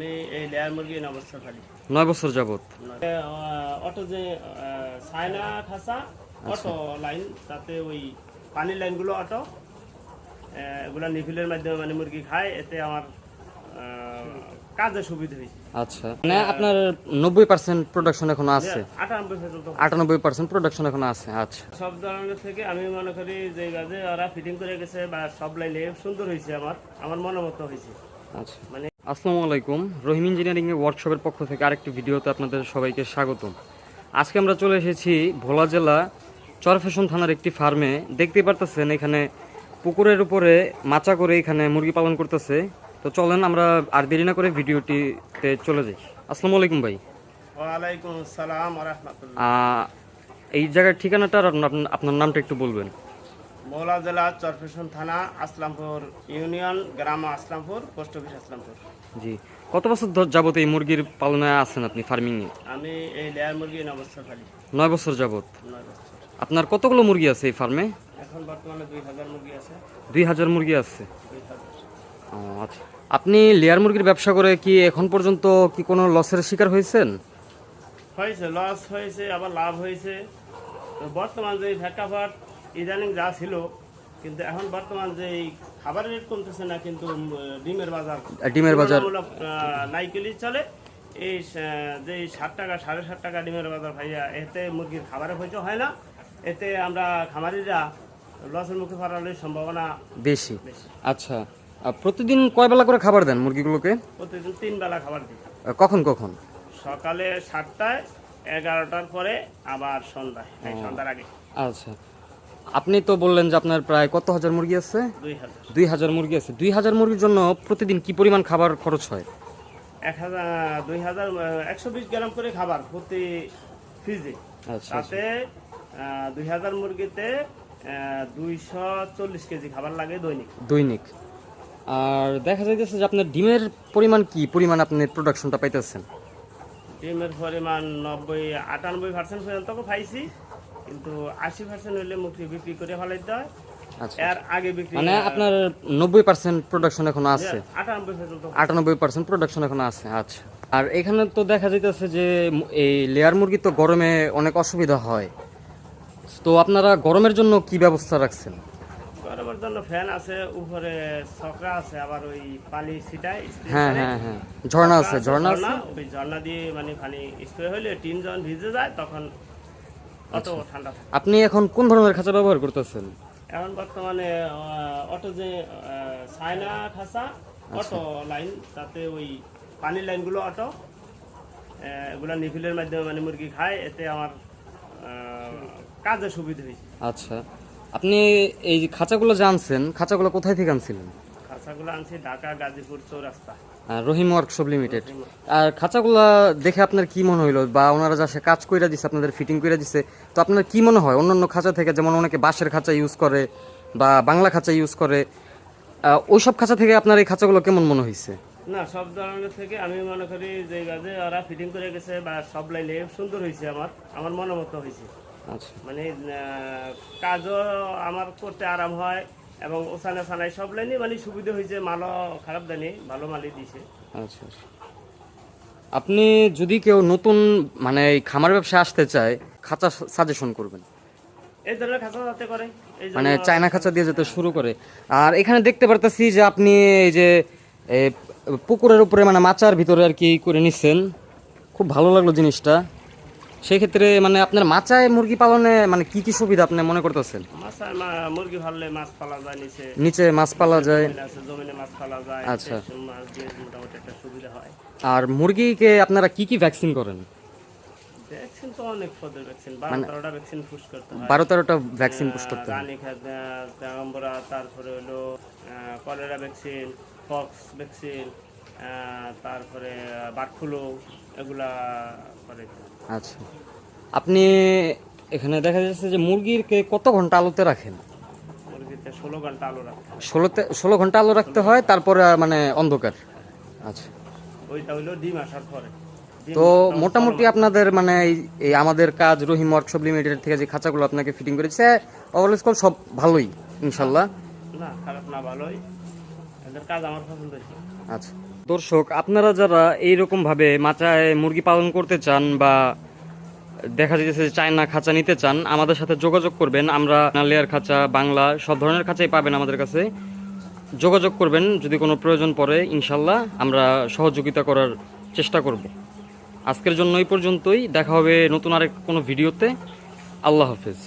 আমি এই লেয়ার মুরগি নবস্থা খালি। নয় বছর যাবত অটো যে সায়না খাসা অটো লাইন তাতে ওই পানির লাইনগুলো অটো এগুলা নিফিলের মাধ্যমে মানে মুরগি খায় এতে আমার কাজে সুবিধা হয়েছে। আচ্ছা। মানে আপনার নব্বই পার্সেন্ট প্রোডাকশন এখনও আছে? আটানব্বই পার্সেন্ট প্রোডাকশন এখনও আছে আচ্ছা। সব ধরনের থেকে আমি মনে করি যে গাছে ওরা ফিটিং করে গেছে বা সব লাইনে সুন্দর হয়েছে আমার আমার মনের মতো হয়েছে। আচ্ছা। মানে আসসালামু আলাইকুম। রহিম ইঞ্জিনিয়ারিং এর ওয়ার্কশপের পক্ষ থেকে আরেকটি ভিডিওতে আপনাদের সবাইকে স্বাগতম। আজকে আমরা চলে এসেছি ভোলা জেলা চরফেশন থানার একটি ফার্মে। দেখতে পারতেছেন এখানে পুকুরের উপরে মাচা করে এখানে মুরগি পালন করতেছে। তো চলেন আমরা আর দেরি না করে ভিডিওটিতে চলে যাই। আসসালামু আলাইকুম ভাই। এই জায়গার ঠিকানাটা আর আপনার নামটা একটু বলবেন। মৌলা জেলা চরফেশন থানা আসলামপুর ইউনিয়ন গ্রাম আসলামপুর পোস্ট অফিস আসলামপুর। জি। কত বছর ধর- যাবত এই মুরগির পালনে আছেন আপনি ফার্মিংয়ে আমি এই লেয়ার মুরগি খালি নয় বছর যাবত নয় বছর। আপনার কতগুলো মুরগি আছে এই ফার্মে? এখন বর্তমানে দুই হাজার মুরগি আছে। দুই হাজার মুরগি আছে? ও, আচ্ছা। আপনি লেয়ার মুরগির ব্যবসা করে কি এখন পর্যন্ত কি কোনো লসের শিকার হয়েছেন? হয়েছে লস হয়েছে আবার লাভ হয়েছে। বর্তমান যে ফ্যাটাফাট ইদানিং যা ছিল কিন্তু এখন বর্তমান যে খাবারের রেট কমতেছে না কিন্তু ডিমের বাজার ডিমের বাজার নাইকেলি চলে। এই যে ষাট টাকা সাড়ে ষাট টাকা ডিমের বাজার ভাইয়া এতে মুরগির খাবারের হয়তো হয় না। এতে আমরা খামারিরা লসের মুখে পড়ার সম্ভাবনা বেশি। আচ্ছা আর প্রতিদিন কয় বেলা করে খাবার দেন মুরগিগুলোকে? প্রতিদিন তিন বেলা খাবার দিই। কখন কখন? সকালে সাতটায় এগারোটার পরে আবার সন্ধ্যায়। সন্ধ্যার আগে। আচ্ছা আপনি তো বললেন যে আপনার প্রায় কত হাজার মুরগি আছে? দুই হাজার। মুরগি আছে। দুই হাজার মুরগির জন্য প্রতিদিন কি পরিমাণ খাবার খরচ হয়? এক হাজার দুই হাজার একশো বিশ গ্রাম করে খাবার প্রতি ফ্রিজে আচ্ছা তাতে দুই হাজার মুরগিতে দুইশো চল্লিশ কেজি খাবার লাগে দৈনিক। দৈনিক। আর দেখা যাইতেছে যে আপনার ডিমের পরিমাণ কি? পরিমাণ আপনি প্রোডাকশনটা পাইতেছেন? ডিমের পরিমাণ নব্বই আটানব্বই পার্সেন্ট পর্যন্ত পাইছি। কিন্তু আশি পার্সেন্ট হলে মুখে বিক্রি করে ফেলাইতে হয়। আচ্ছা এর আগে বিক্রি মানে আপনার নব্বই পার্সেন্ট প্রোডাকশন এখনও আছে? আটানব্বই পার্সেন্ট প্রোডাকশন এখন আছে আচ্ছা। আর এখানে তো দেখা যাইতেছে যে এই লেয়ার মুরগি তো গরমে অনেক অসুবিধা হয়। তো আপনারা গরমের জন্য কি ব্যবস্থা রাখছেন? গরমের জন্য ফ্যান আছে উপরে ছকরা আছে আবার ওই পানি ছিটায় হ্যাঁ হ্যাঁ হ্যাঁ। ঝর্ণা আছে ঝর্ণা আছে? ঝর্ণা, ওই ঝর্ণা দিয়ে মানে পানি স্প্রে হলে টিন যখন ভিজে যায় তখন অত আচ্ছা। ঠান্ডা থাকে। আপনি এখন কোন ধরনের খাঁচা ব্যবহার করতেছেন? এখন বর্তমানে অটো যে আহ, খাঁচা আচ্ছা। অটো লাইন তাতে ওই পানির লাইনগুলো অটো এগুলা নিফিলের মাধ্যমে মানে মুরগি খায় এতে আমার কাজে সুবিধা হয়েছে। আচ্ছা। আপনি এই যে খাঁচাগুলো জানছেন খাঁচাগুলো কোথায় থেকে আনছিলেন? খাসাগুলো আনছি ঢাকা গাজীপুর চৌরাস্তা। রহিম ওয়ার্কশপ লিমিটেড আর খাঁচাগুলা দেখে আপনার কি মনে হইল? বা ওনারা যা সে কাজ কইরা দিছে আপনাদের ফিটিং কইরা দিছে তো আপনার কি মনে হয়? অন্যান্য খাঁচা থেকে যেমন অনেকে বাঁশের খাঁচা ইউজ করে বা বাংলা খাঁচা ইউজ করে আহ, ওইসব খাঁচা থেকে আপনার এই খাঁচাগুলো কেমন মনে হয়েছে না সব ধরনের থেকে আমি মনে করি যে গাছে ওরা ফিটিং করে গেছে বা সব লাইনে সুন্দর হয়েছে আমার আমার মনের মতো হয়েছে আচ্ছা। মানে কাজও আমার করতে আরাম হয় এবং ওসানে সানাই সব লাইনে মানে সুবিধা হয়েছে মালও খারাপ দেয়নি ভালো মালই দিছে। আচ্ছা আচ্ছা। আপনি যদি কেউ নতুন মানে এই খামার ব্যবসা আসতে চায় খাঁচা সাজেশন করবেন? এই ধরনের খাঁচা যাতে করে এই জন্য মানে চায়না খাঁচা দিয়ে যেতে শুরু করে। আর এখানে দেখতে পারতেছি যে আপনি এই যে এ, পুকুরের উপরে মানে মাচার ভিতরে আর কি করে নিচ্ছেন খুব ভালো লাগল জিনিসটা। সেই ক্ষেত্রে মানে আপনার মাচায় মুরগি পালনে মানে কি কি সুবিধা আপনি মনে করতেছেন? মাছ আর মা- মুরগি মাছ পালা যায় নিচে নিচে মাছ পালা যায়। জমিন মাছ পালা যায় আচ্ছা। মাছ দিয়ে মোটামুটি একটা সুবিধা হয়। আর মুরগিকে আপনারা কি কি ভ্যাকসিন করেন? ভ্যাকসিন তো অনেক পদের ভ্যাকসিন বারো তেরোটা ভ্যাকসিন পুশ করতে হয়। বারো তেরোটা ভ্যাকসিন পুশ করতে হয়। রানী পেগম্বরা তারপরে হলো কলেরা ভ্যাকসিন পক্স ভ্যাকসিন তারপরে বার্ড ফ্লু এগুলা করে। আচ্ছা। আপনি এখানে দেখা যাচ্ছে যে মুরগিরকে কত ঘণ্টা আলোতে রাখেন? মুরগিতে ষোলো ঘণ্টা আলো রাখতে হয়। ষোলোতে ষোলো ঘণ্টা আলো রাখতে হয় তারপরে মানে অন্ধকার। আচ্ছা। ওইটা হইল ডিম আসার পরে। তো মোটামুটি আপনাদের মানে এই- এই আমাদের কাজ রহিম ওয়ার্কশপ লিমিটেড থেকে যে খাঁচাগুলো আপনাকে ফিটিং করেছে ওভারঅল কল সব ভালোই ইনশাল্লাহ। না খারাপ না ভালোই। এদের কাজ আমার পছন্দ হয়েছে। আচ্ছা। দর্শক, আপনারা যারা এইরকমভাবে মাচায় মুরগি পালন করতে চান বা দেখা যাচ্ছে যে চায়না খাঁচা নিতে চান, আমাদের সাথে যোগাযোগ করবেন। আমরা লেয়ার খাঁচা, বাংলা, সব ধরনের খাঁচাই পাবেন আমাদের কাছে। যোগাযোগ করবেন, যদি কোনো প্রয়োজন পড়ে, ইনশাল্লাহ আমরা সহযোগিতা করার চেষ্টা করব। আজকের জন্য এই পর্যন্তই। দেখা হবে নতুন আরেক কোনো ভিডিওতে। আল্লাহ হাফেজ।